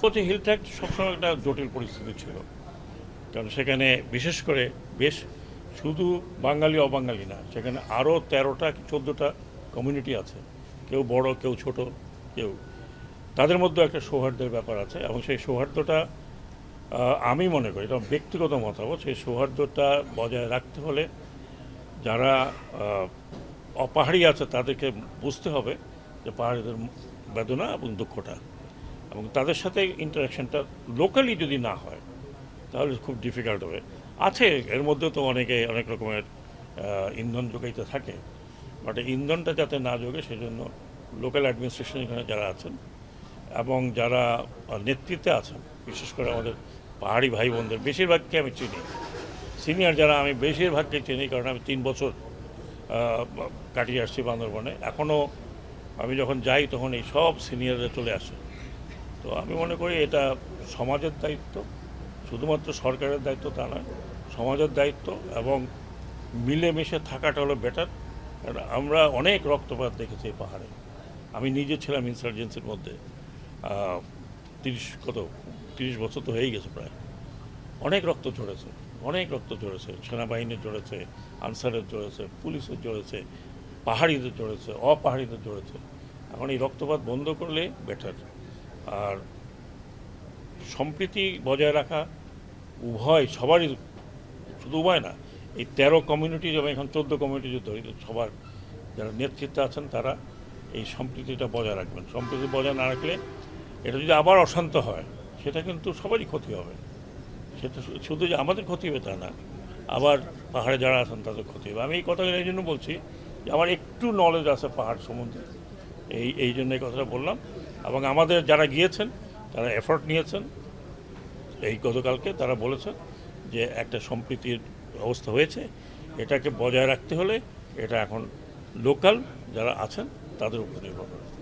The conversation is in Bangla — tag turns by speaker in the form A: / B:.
A: কোচি হিল ট্র্যাক সবসময় একটা জটিল পরিস্থিতি ছিল। কারণ সেখানে বিশেষ করে বেশ শুধু বাঙালি, অবাঙালি না, সেখানে আরও তেরোটা চোদ্দোটা কমিউনিটি আছে। কেউ বড়, কেউ ছোট, কেউ তাদের মধ্যে একটা সৌহার্দ্যের ব্যাপার আছে এবং সেই সৌহার্দ্যটা আমি মনে করি, এটা ব্যক্তিগত মতামত, সেই সৌহার্দ্যটা বজায় রাখতে হলে যারা অপাহাড়ি আছে তাদেরকে বুঝতে হবে যে পাহাড়িদের বেদনা এবং দুঃখটা। এবং তাদের সাথে ইন্টারাকশনটা লোকালি যদি না হয়, তাহলে খুব ডিফিকাল্ট হবে। আছে, এর মধ্যে তো অনেকে, অনেক রকমের ইন্ধন যোগাইতে থাকে। বাট ইন্ধনটা যাতে না যোগে সেজন্য লোকাল অ্যাডমিনিস্ট্রেশন এখানে যারা আছেন, এবং যারা নেতৃত্বে আছেন, বিশেষ করে আমাদের পাহাড়ি ভাই বোনদের বেশিরভাগকে আমি চিনি। সিনিয়র যারা আমি বেশিরভাগকে চিনি, কারণ আমি তিন বছর কাটিয়ে আসছি বান্দরবনে। এখনও আমি যখন যাই, তখন এই সব সিনিয়ররা চলে আসে। তো আমি মনে করি এটা সমাজের দায়িত্ব, শুধুমাত্র সরকারের দায়িত্ব তা নয়, সমাজের দায়িত্ব এবং মিলেমিশে থাকাটা হলো বেটার কারণ আমরা অনেক রক্তপাত দেখেছি এই পাহাড়ে। আমি নিজে ছিলাম ইনসার্জেন্সির মধ্যে তিরিশ, কত, তিরিশ বছর তো হয়েই গেছে প্রায়। অনেক রক্ত ঝরেছে, অনেক রক্ত ঝরেছে সেনাবাহিনীর ঝরেছে আনসারের ঝরেছে, পুলিশের ঝরেছে, পাহাড়িদের ঝরেছে, অপাহাড়িদের ঝরেছে। এখন এই রক্তপাত বন্ধ করলে বেটার আর সম্প্রীতি বজায় রাখা উভয় সবারই শুধু উভয় না, এই তেরো কমিউনিটি যেমন এখন চোদ্দ কমিউনিটি ধরি সবার যারা নেতৃত্বে আছেন তারা এই সম্প্রীতিটা বজায় রাখবেন। সম্প্রীতি বজায় না রাখলে এটা যদি আবার অশান্ত হয়, সেটা কিন্তু সবারই ক্ষতি হবে। সেটা শুধু যে আমাদের ক্ষতি হবে তা না, আবার পাহাড়ে যারা আছেন তাদের ক্ষতি হবে। আমি এই কথাগুলো এই জন্য বলছি যে আমার একটু নলেজ আছে পাহাড় সম্বন্ধে। এই এই জন্য এই কথাটা বললাম। এবং আমাদের যারা গিয়েছেন, তারা এফর্ট নিয়েছেন। এই গতকালকে তারা বলেছেন যে একটা সম্প্রীতির অবস্থা হয়েছে। এটাকে বজায় রাখতে হলে এটা এখন লোকাল যারা আছেন, তাদের উপর নির্ভর করে।